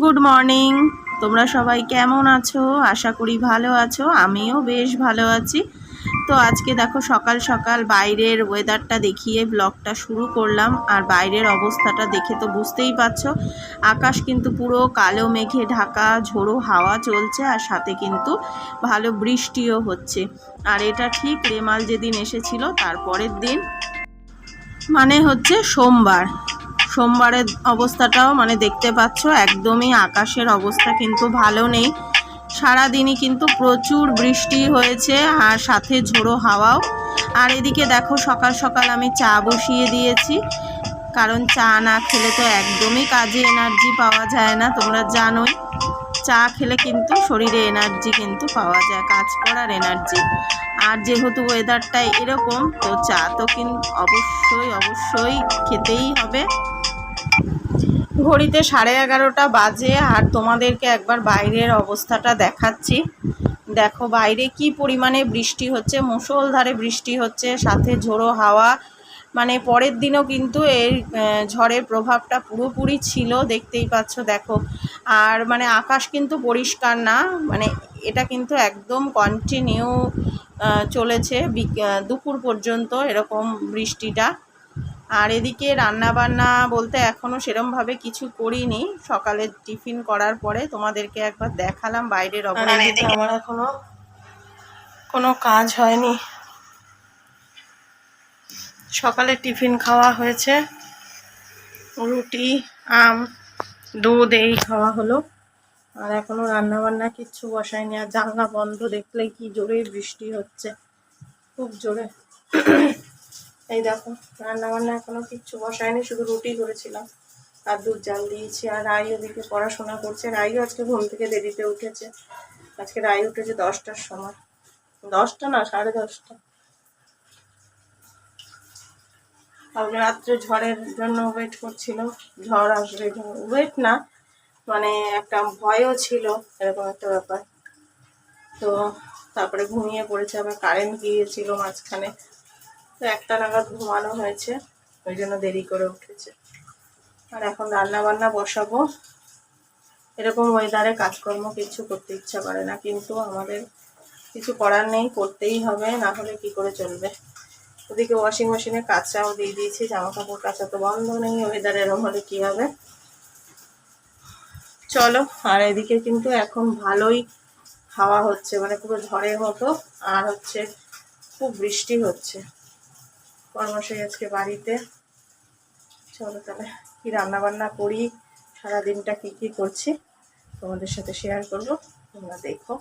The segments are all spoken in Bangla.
গুড মর্নিং তোমরা সবাই কেমন আছো? আশা করি ভালো আছো। আমিও বেশ ভালো আছি। তো আজকে দেখো সকাল সকাল বাইরের ওয়েদারটা দেখিয়ে ব্লগটা শুরু করলাম। আর বাইরের অবস্থাটা দেখে তো বুঝতেই পারছ। আকাশ কিন্তু পুরো কালো মেঘে ঢাকা, ঝোড়ো হাওয়া চলছে। আর সাথে কিন্তু ভালো বৃষ্টিও হচ্ছে। আর এটা ঠিক রেমাল যেদিন এসেছিল, তারপরের দিন। মানে হচ্ছে সোমবার। সোমবারের অবস্থাটাও মানে দেখতে পাচ্ছ, একদমই আকাশের অবস্থা কিন্তু ভালো নেই। সারাদিনই কিন্তু প্রচুর বৃষ্টি হয়েছে আর সাথে ঝোড়ো হাওয়াও। আর এদিকে দেখো, সকাল সকাল আমি চা বসিয়ে দিয়েছি। কারণ চা না খেলে তো একদমই কাজে এনার্জি পাওয়া যায় না, তোমরা জানোই। চা খেলে কিন্তু শরীরে এনার্জি কিন্তু পাওয়া যায়, কাজ করার এনার্জি। আর যেহেতু ওয়েদারটা এরকম, তো চা তো কিন্তু অবশ্যই অবশ্যই খেতেই হবে। ঘড়িতে সাড়ে এগারোটা বাজে আর তোমাদেরকে একবার বাইরের অবস্থাটা দেখাচ্ছি। দেখো বাইরে কি পরিমাণে বৃষ্টি হচ্ছে মুষলধারে বৃষ্টি হচ্ছে, সাথে ঝোড়ো হাওয়া। মানে পরের দিনও কিন্তু এর ঝড়ের প্রভাবটা পুরোপুরি ছিল, দেখতেই পাচ্ছ, দেখো। আর মানে আকাশ কিন্তু পরিষ্কার না মানে এটা কিন্তু একদম কন্টিনিউ চলেছে। দুপুর পর্যন্ত এরকম বৃষ্টিটা। আর এদিকে রান্না বান্না বলতে এখনও সেরমভাবে কিছু করিনি। সকালে টিফিন করার পরে তোমাদেরকে একবার দেখালাম বাইরের অবস্থা। আমার এখনও কোনো কাজ হয়নি। সকালে টিফিন খাওয়া হয়েছে। রুটি আম দুধ এই খাওয়া হলো। আর এখনও রান্না বান্না কিচ্ছু বসায়নি। আর জানলা বন্ধ দেখলে কি জোরে বৃষ্টি হচ্ছে। খুব জোরে। এই দেখো রান্না বান্না এখনও কিচ্ছু বসায়নি, শুধু রুটি করেছিলাম। আর দুধ জাল দিয়েছি, আর রাই ওদিকে পড়াশোনা করছে। রাইও আজকে ঘুম থেকে দেরিতে উঠেছে। আজকে রাই উঠেছে দশটার সময়। দশটা না, সাড়ে দশটা। কালকে রাত্রে ঝড়ের জন্য ওয়েট করছিল। ঝড় আসবে ওয়েট না মানে একটা ভয়ও ছিল, এরকম একটা ব্যাপার। তো তারপরে ঘুমিয়ে পড়েছে, আবার কারেন্ট গিয়েছিল মাঝখানে। তো একটা নাগাদ ঘুমানো হয়েছে, ওই জন্য দেরি করে উঠেছে। আর এখন রান্না বান্না বসাবো। এরকম ওয়েদারে কাজকর্ম কিছু করতে ইচ্ছা করে না, কিন্তু আমাদের কিছু করার নেই, করতেই হবে, না হলে কি করে চলবে? ওদিকে ওয়াশিং মেশিনে কাঁচাও দিয়ে দিয়েছি জামা কাপড় কাচা তো বন্ধ নেই ওয়েদার এরম হলে কি হবে? চলো, আর এদিকে কিন্তু এখন ভালোই হাওয়া হচ্ছে মানে পুরো ঝড়ের মতো, আর হচ্ছে খুব বৃষ্টি হচ্ছে। কর্মশাই আজকে বাড়িতে। চলো তাহলে কি রান্না বান্না করি? সারা দিনটা কি কি করছি? তোমাদের সাথে শেয়ার করব, তোমরা দেখো।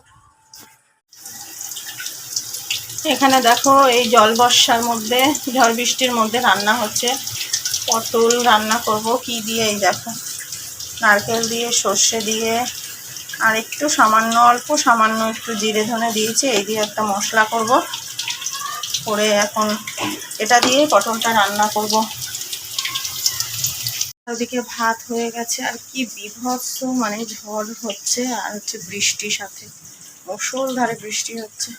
এখানে দেখো, এই জল বর্ষার মধ্যে, ঝড় বৃষ্টির মধ্যে রান্না হচ্ছে। পটল রান্না করব, কি দিয়ে এই দেখো? নারকেল দিয়ে, সর্ষে দিয়ে, আর একটু সামান্য, অল্প সামান্য একটু জিরে ধনে দিয়েছি, এই দিয়ে একটা মশলা করব। করে এখন এটা দিয়ে পটলটা রান্না করব। ওদিকে ভাত হয়ে গেছে, আর কি বিভৎস মানে ঝড় হচ্ছে আর হচ্ছে বৃষ্টির সাথে। মুষলধারে বৃষ্টি হচ্ছে।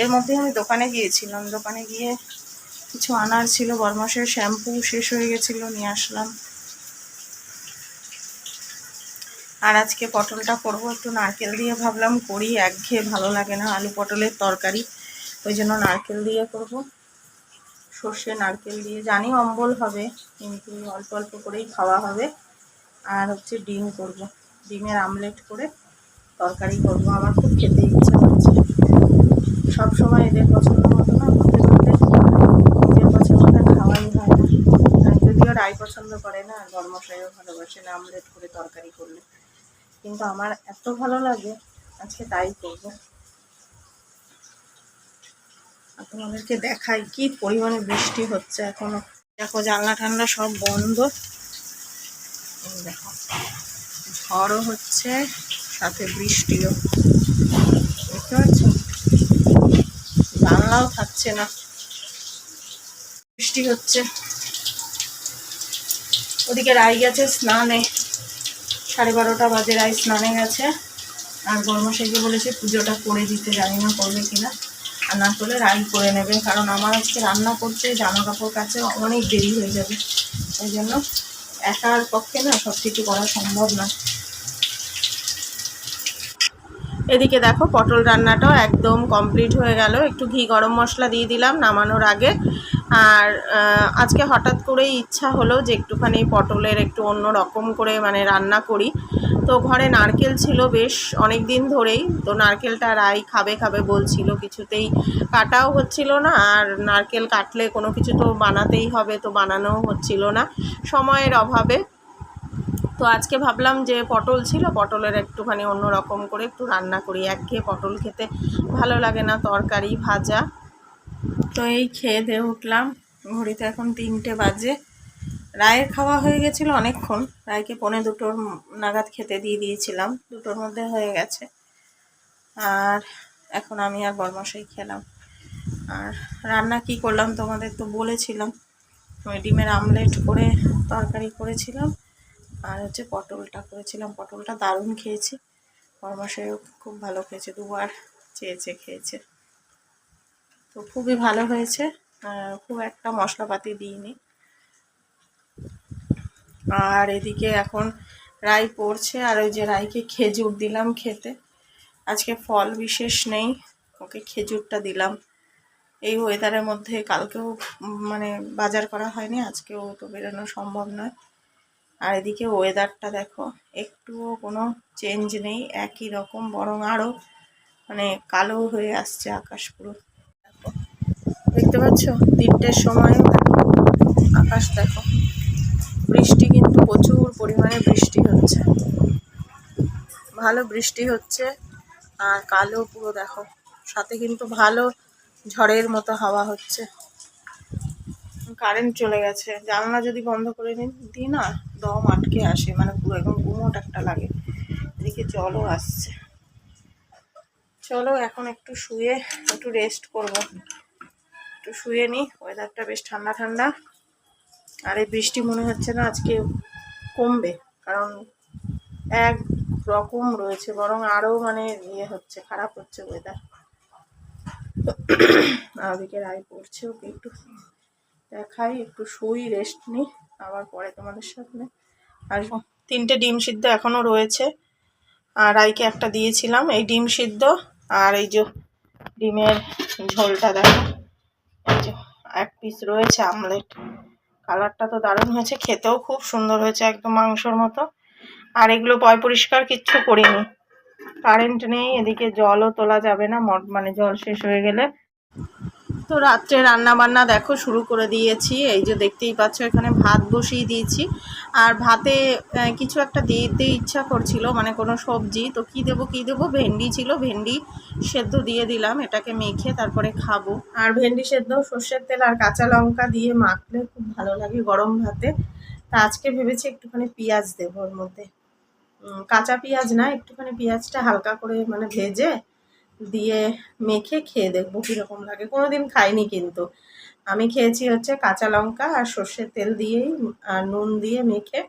এর মধ্যে আমি দোকানে গিয়েছিলাম। দোকানে গিয়ে কিছু আনার ছিল, বরমাসের শ্যাম্পু শেষ হয়ে গেছিল, নিয়ে আসলাম। আর আজকে পটলটা করব, একটু নারকেল দিয়ে ভাবলাম করি, একঘেয়ে ভালো লাগে না। আলু পটলের তরকারি। ওই জন্য নারকেল দিয়ে করব। সর্ষে, নারকেল দিয়ে জানি অম্বল হবে, কিন্তু অল্প অল্প করেই খাওয়া হবে। আর হচ্ছে ডিম করব। ডিমের আমলেট করে তরকারি করব। আমার খুব খেতে ইচ্ছা হচ্ছে সব সময় এদের পছন্দ মতো না করতে করতে নিজের পছন্দ মতো খাওয়াই হয় না। যদিও রায় পছন্দ করে না আর গরমশাইও ভালোবাসে না আমলেট করে তরকারি করলে। কিন্তু আমার এত ভালো লাগে, আজকে তাই করব। তোমাদেরকে দেখাই কি পরিমাণে বৃষ্টি হচ্ছে এখনও। দেখো জানলা ঠান্ডা সব বন্ধ। দেখো, ঝড়ও হচ্ছে, সাথে বৃষ্টিও। বুঝতে পারছ জানলাও থাকছে না। বৃষ্টি হচ্ছে। ওদিকে রাই গেছে স্নানে। সাড়ে বারোটা বাজে রাই স্নানে গেছে। আর গরমশাইকে বলেছে পুজোটা করে দিতে, জানি না করবে কিনা। আর না করলে রাই করে নেবে। কারণ আমার আজকে রান্না করতে জামা কাপড় কাছে অনেক দেরি হয়ে যাবে। ওই জন্য একার পক্ষে না সব কিছু করা সম্ভব না। এদিকে দেখো পটল রান্নাটাও একদম কমপ্লিট হয়ে গেল। একটু ঘি গরম মশলা দিয়ে দিলাম নামানোর আগে। আর আজকে হঠাৎ করেই ইচ্ছা হলো যে একটুখানি পটলের একটু অন্য রকম করে মানে রান্না করি। তো ঘরে নারকেল ছিল বেশ অনেক দিন ধরেই। তো নারকেলটা রাই খাবে খাবে বলছিল, কিছুতেই কাটাও হচ্ছিল না, আর নারকেল কাটলে কোনো কিছু তো বানাতেই হবে, তো বানানোও হচ্ছিল না সময়ের অভাবে। তো আজকে ভাবলাম যে পটল ছিল, পটলের একটুখানি অন্য রকম করে একটু রান্না করি। একঘেয়ে পটল খেতে ভালো লাগে না, তরকারি ভাজা। তো এই খেয়ে দিয়ে উঠলাম। ঘড়িতে এখন তিনটে বাজে। রায়ের খাওয়া হয়ে গেছিল অনেকক্ষণ। রায়কে পনে দুটোর নাগাদ খেতে দিয়ে দিয়েছিলাম। দুটোর মধ্যে হয়ে গেছে। আর এখন আমি আর বরমশাই খেলাম। আর রান্না কি করলাম তোমাদের তো বলেছিলাম। ওই ডিমের আমলেট করে তরকারি করেছিলাম। আর হচ্ছে পটলটা করেছিলাম। পটলটা দারুণ খেয়েছি। বরমশাইও খুব ভালো খেয়েছে, দুবার চেয়েছে খেয়েছে। তো খুবই ভালো হয়েছে। খুব একটা মশলাপাতি দিইনি। আর এদিকে এখন রাই পড়ছে, আর ওই যে রাইকে খেজুর দিলাম খেতে। আজকে ফল বিশেষ নেই, ওকে খেজুরটা দিলাম। এই ওয়েদারের মধ্যে কালকেও মানে বাজার করা হয়নি, আজকেও তো বেরোনো সম্ভব নয়। আর এদিকে ওয়েদারটা দেখো, একটুও কোনো চেঞ্জ নেই, একই রকম, বরং আরও মানে কালো হয়ে আসছে আকাশ পুরো। দেখো, দেখতে পাচ্ছ? তিনটের সময়ও দেখো আকাশ দেখো। প্রচুর পরিমাণে বৃষ্টি হচ্ছে। ভালো বৃষ্টি হচ্ছে আর কালো পুরো দেখো। সাথে কিন্তু ভালো ঝড়ের মতো হাওয়া হচ্ছে। কারেন্ট চলে গেছে। জানলা যদি বন্ধ করে নিন দিই না, দম আটকে আসে। মানে পুরো একদম গুমোট একটা লাগে। এদিকে জলও আসছে। চলো এখন একটু শুয়ে, একটু রেস্ট করব। একটু শুয়ে নিই ওয়েদারটা বেশ ঠান্ডা ঠান্ডা। আর এই বৃষ্টি মনে হচ্ছে না আজকে কমবে, কারণ এক রকম রয়েছে, বরং আরও মানে ইয়ে হচ্ছে, খারাপ হচ্ছে ওয়েদার ওদিকে রায় পড়ছে ওকে একটু দেখাই, একটু শুই রেস্ট নিই আবার পরে তোমাদের সামনে আর তিনটে ডিম সিদ্ধ এখনও রয়েছে, আর রাইকে একটা দিয়েছিলাম, এই ডিম সিদ্ধ, আর এই যে ডিমের ঝোলটা দেখো, এই যে এক পিস রয়েছে আমলেট। কালারটা তো দারুণ হয়েছে। খেতেও খুব সুন্দর হয়েছে একদম মাংসর মতো। আর এগুলো পয় পরিষ্কার কিচ্ছু করিনি। কারেন্ট নেই, এদিকে জলও তোলা যাবে না মানে জল শেষ হয়ে গেলে। তো রাত্রে রান্না বান্না দেখো, শুরু করে দিয়েছি। এই যে দেখতেই পাচ্ছ, এখানে ভাত বসিয়ে দিয়েছি। আর ভাতে কিছু একটা দিতে ইচ্ছা করছিল মানে কোনো সবজি। তো কি দেবো কি দেবো? ভেন্ডি ছিল, ভেন্ডি সেদ্ধ দিয়ে দিলাম, এটাকে মেখে তারপরে খাব। আর ভেন্ডি সেদ্ধ, সর্ষের তেল আর কাঁচা লঙ্কা দিয়ে মাখলে খুব ভালো লাগে গরম ভাতে। তা আজকে ভেবেছি একটুখানি পেঁয়াজ দেবো ওর মধ্যে। কাঁচা পেঁয়াজ না, একটুখানি পেঁয়াজটা হালকা করে মানে ভেজে দিয়ে মেখে খেয়ে দেখব কীরকম লাগে। কোনোদিন খাইনি কিন্তু। আমি খেয়েছি হচ্ছে কাঁচা লঙ্কা আর সর্ষের তেল দিয়েই আর নুন দিয়ে মেখে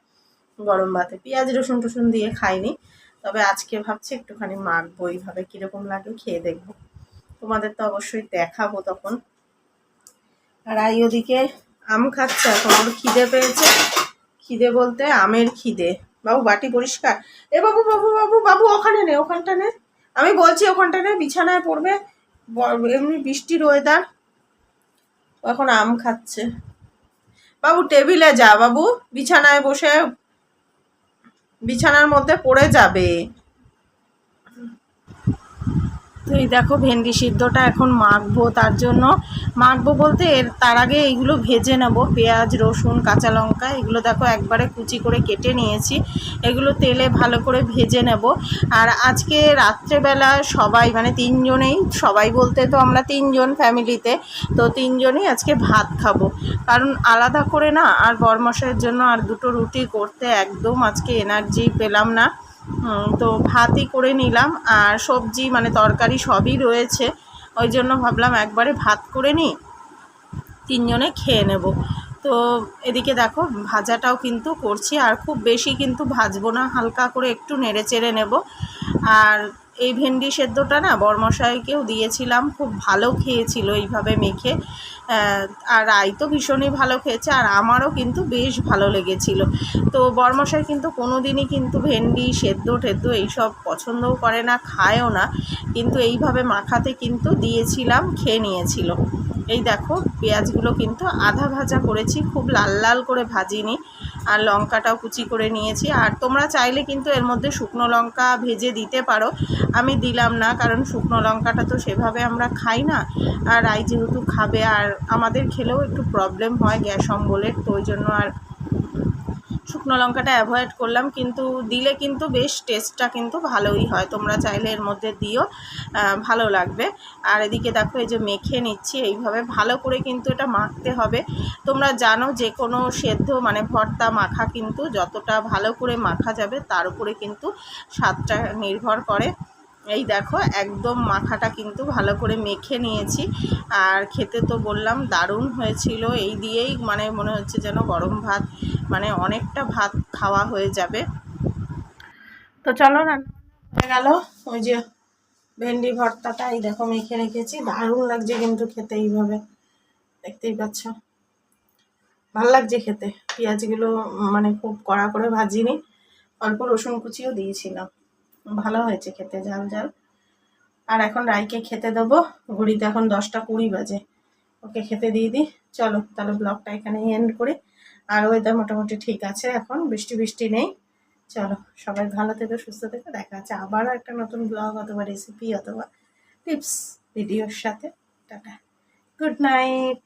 গরম ভাতে। পেঁয়াজ, রসুন টসুন দিয়ে খাইনি। তবে আজকে ভাবছি একটুখানি মাখবো এইভাবে কীরকম লাগে খেয়ে দেখব। তোমাদের তো অবশ্যই দেখাবো তখন। আর আই ওদিকে আম খাচ্ছে এখন, ওর খিদে পেয়েছে। খিদে বলতে আমের খিদে। বাবু, বাটি পরিষ্কার? এ বাবু বাবু বাবু বাবু, ওখানে নে, ওখানটা নে। আমি বলছি ওখানটা নে, বিছানায় পড়বে এমনি বৃষ্টির ওয়েদার এখন আম খাচ্ছে। বাবু টেবিলে যা, বাবু। বিছানায় বসে, বিছানার মধ্যে পড়ে যাবে। তো এই দেখো ভেন্ডি সিদ্ধটা এখন মাখবো, তার জন্য মাখবো বলতে এর, তার আগে এইগুলো ভেজে নেব, পেঁয়াজ, রসুন, কাঁচা লঙ্কা, এগুলো দেখো একবারে কুচি করে কেটে নিয়েছি, এগুলো তেলে ভালো করে ভেজে নেব। আর আজকে রাত্রেবেলা সবাই মানে তিনজনেই, সবাই বলতে তো আমরা তিনজন ফ্যামিলিতে, তো তিনজনই আজকে ভাত খাব। কারণ আলাদা করে না, আর বরমশাইয়ের জন্য আর দুটো রুটি করতে একদম আজকে এনার্জি পেলাম না। তো ভাতই করে নিলাম আর সবজি মানে তরকারি সবই রয়েছে। ওই জন্য ভাবলাম একবারে ভাত করে নিই, তিনজনে খেয়ে নেব। তো এদিকে দেখো ভাজাটাও কিন্তু করছি আর খুব বেশি কিন্তু ভাজবো না, হালকা করে একটু নেড়ে চেড়ে নেব। আর এই ভেন্ডি সেদ্ধটা না বরমশাইকেও দিয়েছিলাম, খুব ভালো খেয়েছিল এইভাবে মেখে। আর রাই তো ভীষণই ভালো খেয়েছে, আর আমারও কিন্তু বেশ ভালো লেগেছিল। তো বরমশাই কিন্তু কোনো দিনই কিন্তু ভেন্ডি সেদ্ধ টেদ্ধ এইসব পছন্দও করে না, খায়ও না। কিন্তু এইভাবে মাখাতে কিন্তু দিয়েছিলাম, খেয়ে নিয়েছিল। এই দেখো, পেঁয়াজগুলো কিন্তু আধা ভাজা করেছি, খুব লাল লাল করে ভাজিনি। আর লঙ্কাটাও কুচি করে নিয়েছি। আর তোমরা চাইলে কিন্তু এর মধ্যে শুকনো লঙ্কা ভেজে দিতে পারো। আমি দিলাম না, কারণ শুকনো লঙ্কাটা তো সেভাবে আমরা খাই না। আর আই যেহেতু খাবে, আর আমাদের খেলেও একটু প্রবলেম হয় গ্যাস অম্বলের, তো ওই জন্য আর শুকনো লঙ্কাটা অ্যাভয়েড করলাম, কিন্তু দিলে কিন্তু বেশ টেস্টটা কিন্তু ভালোই হয়। তোমরা চাইলে এর মধ্যে দিও ভালো লাগবে। আর এদিকে দেখো, এই যে মেখে নিচ্ছি, এইভাবে ভালো করে কিন্তু এটা মাখতে হবে। তোমরা জানো যে কোনো সেদ্ধ মানে ভর্তা মাখা কিন্তু যতটা ভালো করে মাখা যাবে, তার উপরে কিন্তু স্বাদটা নির্ভর করে। এই দেখো, একদম মাখাটা কিন্তু ভালো করে মেখে নিয়েছি। আর খেতে তো বললাম দারুণ হয়েছিল। এই দিয়েই মানে মনে হচ্ছে যেন গরম ভাত মানে অনেকটা ভাত খাওয়া হয়ে যাবে। তো চলো রান্না হয়ে গেল। ওই যে ভেন্ডি ভর্তাটা, এই দেখো মেখে রেখেছি। দারুণ লাগছে কিন্তু খেতে এইভাবে। দেখতেই পাচ্ছ। ভালো লাগছে খেতে। পেঁয়াজগুলো মানে খুব কড়া করে ভাজিনি। অল্প রসুন কুচিও দিয়েছিলাম। ভালো হয়েছে খেতে, ঝাল ঝাল। আর এখন রাইকে খেতে দেবো। ঘড়িতে এখন দশটা কুড়ি বাজে। ওকে খেতে দিয়ে দিই। চলো, তাহলে ব্লগটা এখানে এন্ড করি। আর ওয়েদার মোটামুটি ঠিক আছে এখন, বৃষ্টি বৃষ্টি নেই। চলো, সবাই ভালো থেকে, সুস্থ থেকো। দেখা আছে আবারও একটা নতুন ব্লগ অথবা রেসিপি অথবা টিপস ভিডিওর সাথে। টাটা। Good night